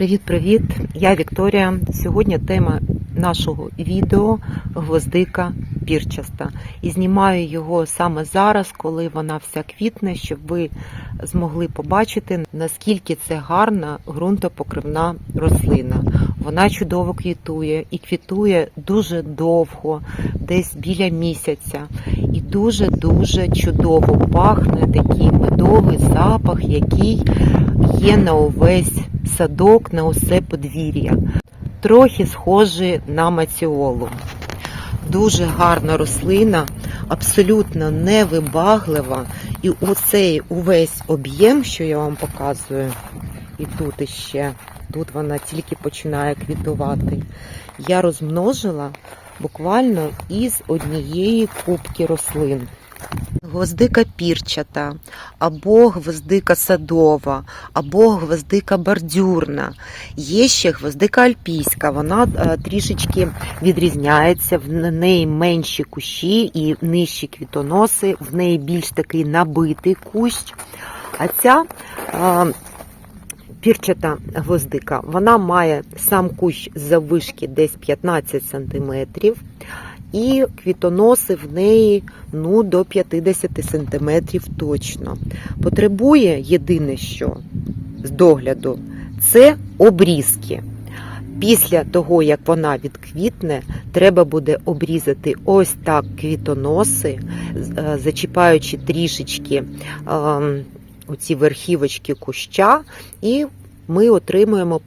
Привіт-привіт! Я Вікторія. Сьогодні тема нашого відео гвоздика пірчаста. І знімаю його саме зараз, коли вона вся квітне, щоб ви змогли побачити, наскільки це гарна ґрунтопокривна рослина. Вона чудово квітує і квітує дуже довго, десь біля місяця. І дуже-дуже чудово пахне такий медовий запах, який є на увесь садок, на усе подвір'я. Трохи схожий на маціолу. Дуже гарна рослина, абсолютно невибаглива. І оцей увесь об'єм, що я вам показую, і тут іще, тут вона тільки починає квітувати, я розмножила буквально із однієї кубки рослин. Гвоздика пірчата, або гвоздика садова, або гвоздика бордюрна. Є ще гвоздика альпійська, вона е, трішечки відрізняється, в неї менші кущі і нижчі квітоноси, в неї більш такий набитий кущ. А ця е, пірчата гвоздика, вона має сам кущ заввишки десь 15 см. І квітоноси в неї ну, до 50 см точно. Потребує єдине що з догляду це обрізки. Після того, як вона відквітне, треба буде обрізати ось так квітоноси, е, зачіпаючи трішечки ем, оці верхівочки куща, і ми отримуємо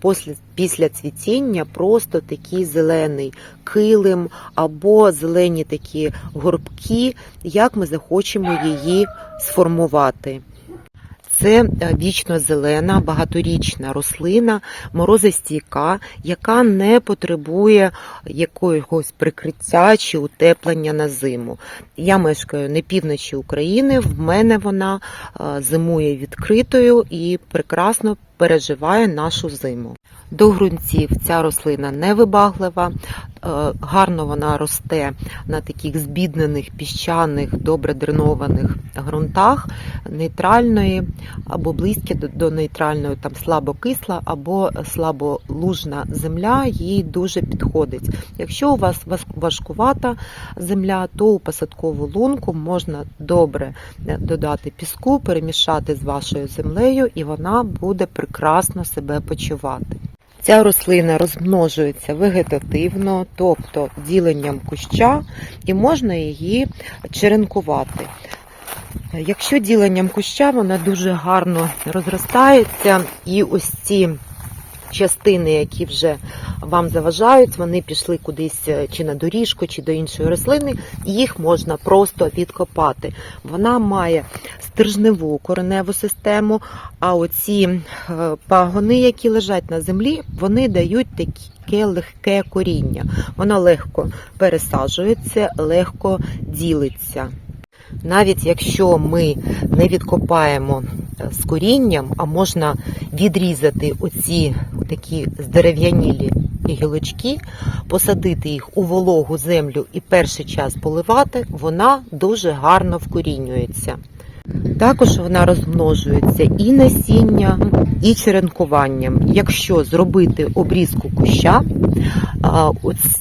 після, цвітіння просто такий зелений килим або зелені такі горбки, як ми захочемо її сформувати. Це вічно зелена, багаторічна рослина, морозостійка, яка не потребує якогось прикриття чи утеплення на зиму. Я мешкаю на півночі України, в мене вона зимує відкритою і прекрасно переживає нашу зиму. До ґрунтів ця рослина невибаглива, гарно вона росте на таких збіднених, піщаних, добре дренованих ґрунтах нейтральної або близькі до нейтральної, там слабокисла або слаболужна земля їй дуже підходить. Якщо у вас важкувата земля, то у посадкову лунку можна добре додати піску, перемішати з вашою землею, і вона буде прекрасно себе почувати. Ця рослина розмножується вегетативно, тобто діленням куща, і можна її черенкувати. Якщо діленням куща, вона дуже гарно розростається, і ось ці частини, які вже вам заважають, вони пішли кудись чи на доріжку, чи до іншої рослини, їх можна просто відкопати. Вона має стержневу кореневу систему, а оці пагони, які лежать на землі, вони дають таке легке коріння. Вона легко пересаджується, легко ділиться. Навіть якщо ми не відкопаємо з корінням, а можна відрізати оці такі здерев'янілі гілочки, посадити їх у вологу землю і перший час поливати, вона дуже гарно вкорінюється. Також вона розмножується і насінням, і черенкуванням. Якщо зробити обрізку куща,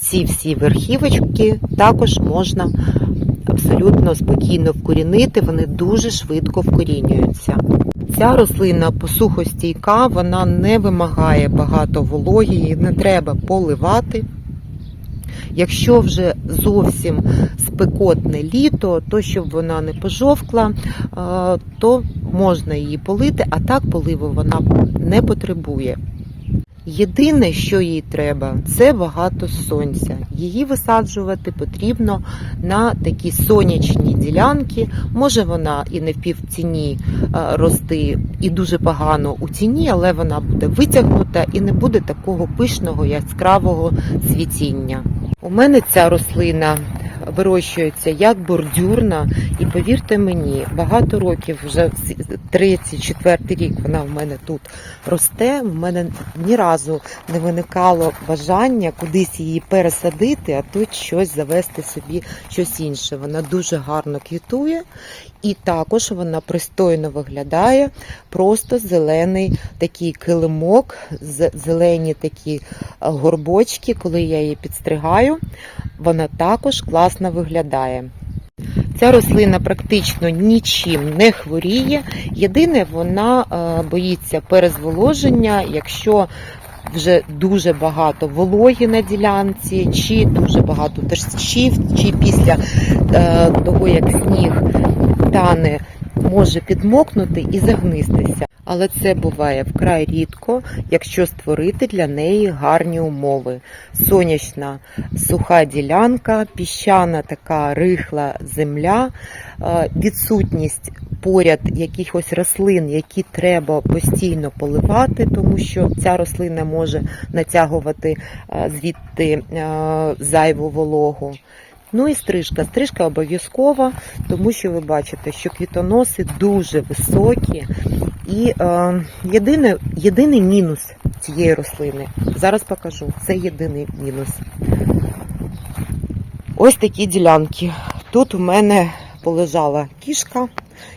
ці всі верхівочки також можна абсолютно спокійно вкорінити, вони дуже швидко вкорінюються. Ця рослина посухостійка, вона не вимагає багато вологі, її не треба поливати. Якщо вже зовсім спекотне літо, то щоб вона не пожовкла, то можна її полити, а так поливу вона не потребує. Єдине, що їй треба, це багато сонця. Її висаджувати потрібно на такі сонячні ділянки. Може вона і не в півціні рости, і дуже погано у ціні, але вона буде витягнута і не буде такого пишного яскравого цвітіння. У мене ця рослина вирощується як бордюрна, і повірте мені, багато років, вже третій, четвертий рік вона в мене тут росте. В мене ні разу не виникало бажання кудись її пересадити, а тут щось завести собі щось інше. Вона дуже гарно квітує, і також вона пристойно виглядає. Просто зелений такий килимок, зелені такі е, горбочки, коли я її підстригаю, вона також класно виглядає. Ця рослина практично нічим не хворіє. Єдине, вона е, боїться перезволоження, якщо вже дуже багато вологі на ділянці, чи дуже багато дощів, чи після е, того, як сніг тане, може підмокнути і загнистися. Але це буває вкрай рідко, якщо створити для неї гарні умови. Сонячна суха ділянка, піщана така рихла земля, е, відсутність поряд якихось рослин, які треба постійно поливати, тому що ця рослина може натягувати е, звідти е, зайву вологу. Ну і стрижка. Стрижка обов'язкова, тому що ви бачите, що квітоноси дуже високі. І е, єдине, єдиний мінус цієї рослини, зараз покажу, це єдиний мінус. Ось такі ділянки. Тут у мене полежала кішка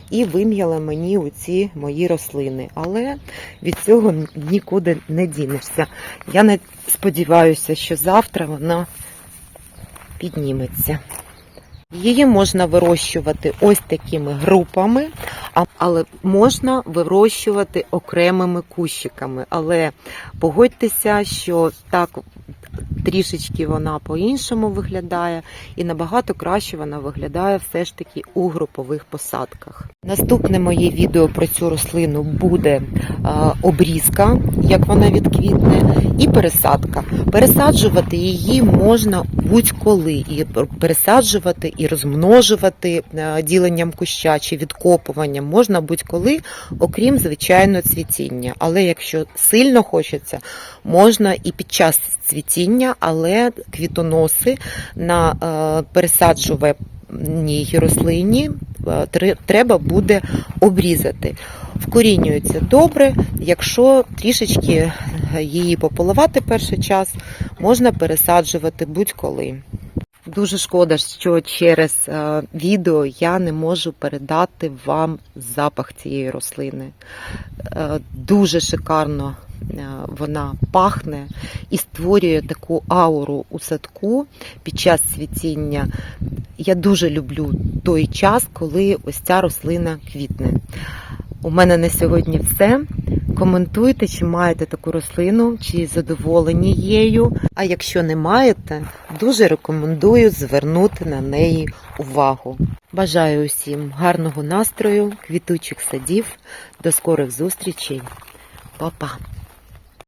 і вим'яла мені оці мої рослини. Але від цього нікуди не дінешся. Я не сподіваюся, що завтра вона підніметься. Її можна вирощувати ось такими групами, але можна вирощувати окремими кущиками. Але погодьтеся, що так трішечки вона по-іншому виглядає, і набагато краще вона виглядає все ж таки у групових посадках. Наступне моє відео про цю рослину буде обрізка, як вона відквітне, і пересадка. Пересаджувати її можна будь-коли, і пересаджувати, і розмножувати діленням куща чи відкопуванням можна будь-коли, окрім звичайно цвітіння. Але якщо сильно хочеться, можна і під час цвітіння, але квітоноси на пересаджуваній рослині е, треба буде обрізати. Вкорінюється добре, якщо трішечки її пополивати перший час, можна пересаджувати будь-коли. Дуже шкода, що через е, відео я не можу передати вам запах цієї рослини. Е, дуже шикарно е, вона пахне і створює таку ауру у садку під час цвітіння. Я дуже люблю той час, коли ось ця рослина квітне. У мене на сьогодні все. Коментуйте, чи маєте таку рослину, чи задоволені її. А якщо не маєте, дуже рекомендую звернути на неї увагу. Бажаю усім гарного настрою, квітучих садів. До скорих зустрічей. Па-па!